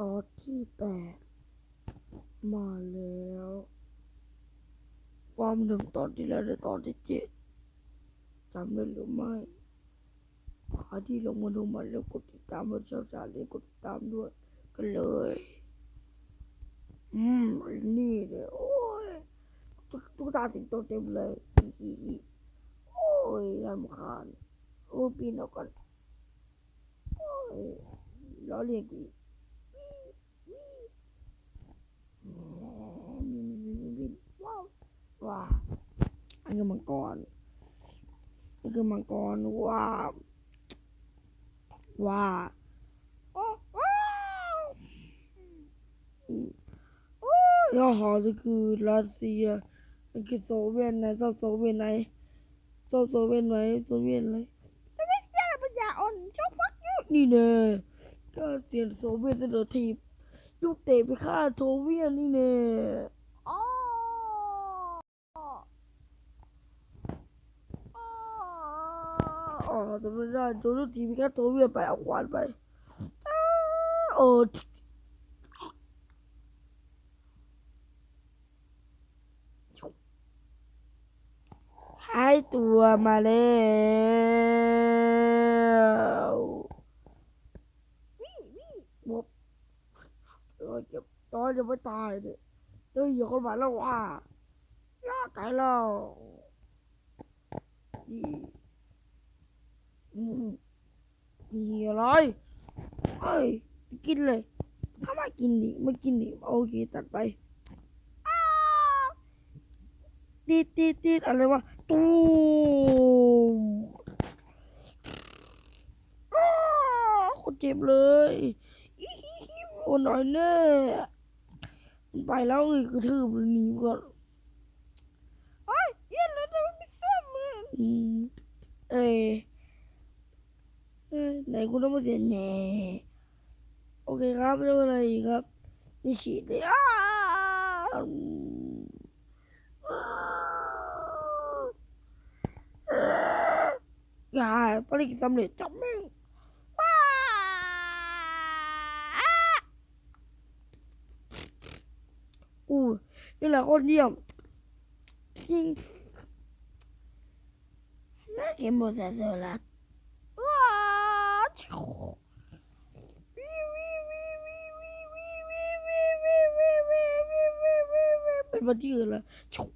ตอนที่แปดมาแล้ว ความหนึ่งตอนที่แล้วในตอนที่เจ็ดจำได้หรือไม่ใครที่ลงมาดูมันแล้วกดติดตามบนช่องสารเลยกดติดตามด้วย กันเลย อืมนี่เลยโอ้ยตุ๊กตุ๊กตาสิงโตเต็มเลยอีอีอีโอ้ยรำคาญโอ้ปีนออกก่อนโอ้ยล้อเลียนกูอีก ว้าวว้า อันนี้มังกรอันนี้มังกรว้าวว้าว้าวว้าวอืมโอ้ยย่อหอนี่คือรัสเซียนี่คือโซเวียตไหนโซเวียตไหนเจ้าโซเวียตไหนโซเวียตไหนโซเวียตยาปัญญาอ่อนชอบฟักยุนี่เน่ก็เสียนโซเวียตเดอทีบยุคเตะไปฆ่าโซเวียตนี่เน่ อ๋ออ๋อ จะไม่ได้ตัวลูกทีมแค่ตัวเวียนไปเอาขวานไปอ้าโอ้หายตัวมาแล้ววิ่งวิ่งบวบเออเจ็บตอนจะไม่ตายเนี่ยเฮ้ยอย่าคนมาแล้วว่ะยาตายแล้วนี่ นี่อะไรเอ้ยกินเลยถ้าไม่กินดิไม่กินดิโอเคตัดไปตีดตีดตีดอะไรวะตูมอ้าวโคนเจ็บเลยอีฮิฮิโอ้หน่อยแน่ไปแล้วอีกกระทืบหนีก่อนโอ้ยเย็นแล้วจะไม่ซ้ำมันอืมเอ้ยเอ้ย นคุณต้องมาเสียแน่โอเคครับไม่ต้องอะไรครับนี่ฉีดเลยอ้าอย่าภารกิจสำเร็จจับแม่งอู้นี่แหละโคนเยี่ยมจริงน่าเก็บหมดแต่เสร็จแล้ว เป็นมาที่อื่นล้วชิว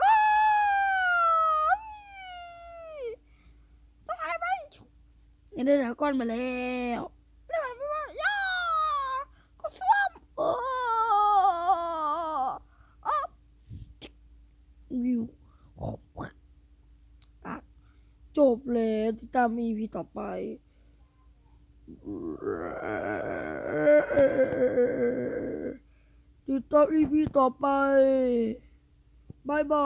อ้าวต้องหายไปนี่ได้ดราก้อนมาแล้วได้ไหมไม่ว่าย่าก็สวมโอ้อ๊อบวิวจบแล้วติดตาม EP ต่อไป ติดตามอีพีต่อไปบายบาย